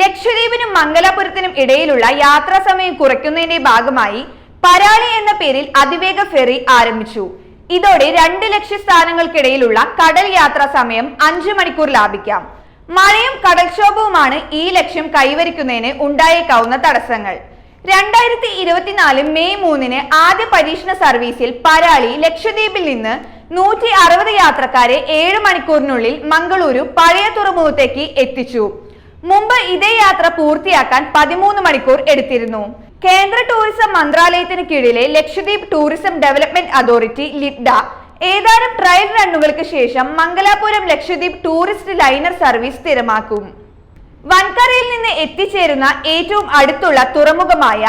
ലക്ഷദ്വീപിനും മംഗലാപുരത്തിനും ഇടയിലുള്ള യാത്രാ സമയം കുറയ്ക്കുന്നതിന്റെ ഭാഗമായി പരാളി എന്ന പേരിൽ അതിവേഗ ഫെറി ആരംഭിച്ചു. ഇതോടെ രണ്ട് ലക്ഷ്യസ്ഥാനങ്ങൾക്കിടയിലുള്ള കടൽ യാത്രാ സമയം അഞ്ചു മണിക്കൂർ ലാഭിക്കാം. മഴയും കടൽക്ഷോഭവുമാണ് ഈ ലക്ഷ്യം കൈവരിക്കുന്നതിന് ഉണ്ടായേക്കാവുന്ന തടസ്സങ്ങൾ. രണ്ടായിരത്തി ഇരുപത്തിനാല് മെയ് മൂന്നിന് ആദ്യ പരീക്ഷണ സർവീസിൽ പരാളി ലക്ഷദ്വീപിൽ നിന്ന് നൂറ്റി അറുപത് യാത്രക്കാരെ ഏഴ് മണിക്കൂറിനുള്ളിൽ മംഗളൂരു പഴയ തുറമുഖത്തേക്ക് എത്തിച്ചു. മുമ്പ് ഇതേ യാത്ര പൂർത്തിയാക്കാൻ പതിമൂന്ന് മണിക്കൂർ എടുത്തിരുന്നു. കേന്ദ്ര ടൂറിസം മന്ത്രാലയത്തിന് കീഴിലെ ലക്ഷദ്വീപ് ടൂറിസം ഡെവലപ്മെന്റ് അതോറിറ്റി ലിഡ്ഡ. ഏതാനും ട്രയൽ റണ്ണുകൾക്ക് ശേഷം Mangalapuram Lakshadweep tourist liner service സ്ഥിരമാക്കും. വൻകരയിൽ നിന്ന് എത്തിച്ചേരുന്ന ഏറ്റവും അടുത്തുള്ള തുറമുഖമായ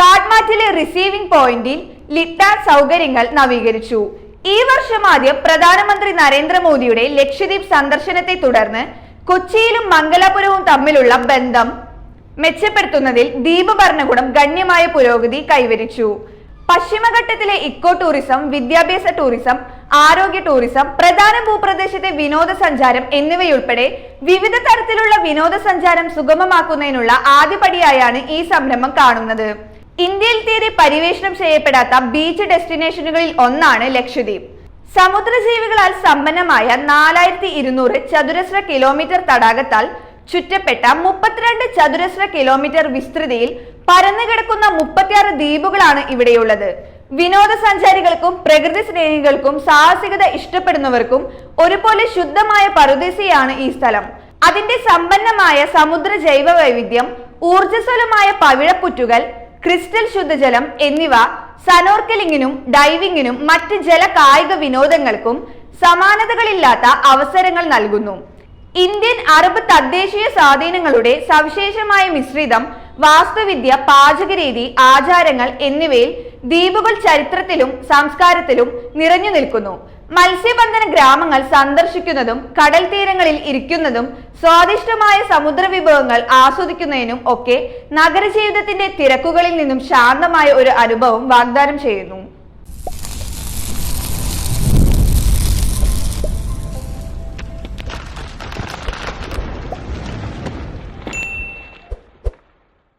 കാഡ്മാറ്റിലെ റിസീവിംഗ് പോയിന്റിൽ ലിട്ട സൗകര്യങ്ങൾ നവീകരിച്ചു. ഈ വർഷം ആദ്യം പ്രധാനമന്ത്രി നരേന്ദ്രമോദിയുടെ ലക്ഷദ്വീപ് സന്ദർശനത്തെ തുടർന്ന് കൊച്ചിയിലും മംഗലാപുരവും തമ്മിലുള്ള ബന്ധം മെച്ചപ്പെടുത്തുന്നതിൽ ദ്വീപ് ഭരണകൂടം ഗണ്യമായ പുരോഗതി കൈവരിച്ചു. പശ്ചിമഘട്ടത്തിലെ ഇക്കോ ടൂറിസം വിദ്യാഭ്യാസ ടൂറിസം ആരോഗ്യ ടൂറിസം പ്രധാന ഭൂപ്രദേശത്തെ വിനോദസഞ്ചാരം എന്നിവയുൾപ്പെടെ വിവിധ തരത്തിലുള്ള വിനോദസഞ്ചാരം സുഗമമാക്കുന്നതിനുള്ള ആദ്യപടിയായാണ് ഈ സംരംഭം കാണുന്നത്. ഇന്ത്യയിൽ തീരെ പരിവേഷണം ചെയ്യപ്പെടാത്ത ബീച്ച് ഡെസ്റ്റിനേഷനുകളിൽ ഒന്നാണ് ലക്ഷദ്വീപ്. സമുദ്രജീവികളാൽ സമ്പന്നമായ നാലായിരത്തി ഇരുന്നൂറ് ചതുരശ്ര കിലോമീറ്റർ തടാകത്താൽ ചുറ്റപ്പെട്ട മുപ്പത്തിരണ്ട് ചതുരശ്ര കിലോമീറ്റർ വിസ്തൃതിയിൽ പരന്നു കിടക്കുന്ന മുപ്പത്തിയാറ് ദ്വീപുകളാണ് ഇവിടെയുള്ളത്. വിനോദസഞ്ചാരികൾക്കും പ്രകൃതി സ്നേഹികൾക്കും സാഹസികത ഇഷ്ടപ്പെടുന്നവർക്കും ഒരുപോലെ ശുദ്ധമായ പറുദീസയാണ് ഈ സ്ഥലം. അതിന്റെ സമ്പന്നമായ സമുദ്ര ജൈവ വൈവിധ്യം ഊർജസ്വലമായ പവിഴപ്പുറ്റുകൾ ക്രിസ്റ്റൽ ശുദ്ധജലം എന്നിവ സനോർക്കലിങ്ങിനും ഡൈവിങ്ങിനും മറ്റ് ജല കായിക വിനോദങ്ങൾക്കും സമാനതകളില്ലാത്ത അവസരങ്ങൾ നൽകുന്നു. ഇന്ത്യൻ അറബ് തദ്ദേശീയ സ്വാധീനങ്ങളുടെ സവിശേഷമായ മിശ്രിതം വാസ്തുവിദ്യ പാചകരീതി ആചാരങ്ങൾ എന്നിവയിൽ ദ്വീപുകൾ ചരിത്രത്തിലും സംസ്കാരത്തിലും നിറഞ്ഞു നിൽക്കുന്നു. മത്സ്യബന്ധന ഗ്രാമങ്ങൾ സന്ദർശിക്കുന്നതും കടൽ തീരങ്ങളിൽ ഇരിക്കുന്നതും സ്വാദിഷ്ടമായ സമുദ്ര വിഭവങ്ങൾ ആസ്വദിക്കുന്നതിനും ഒക്കെ നഗരജീവിതത്തിന്റെ തിരക്കുകളിൽ നിന്നും ശാന്തമായ ഒരു അനുഭവം വാഗ്ദാനം ചെയ്യുന്നു.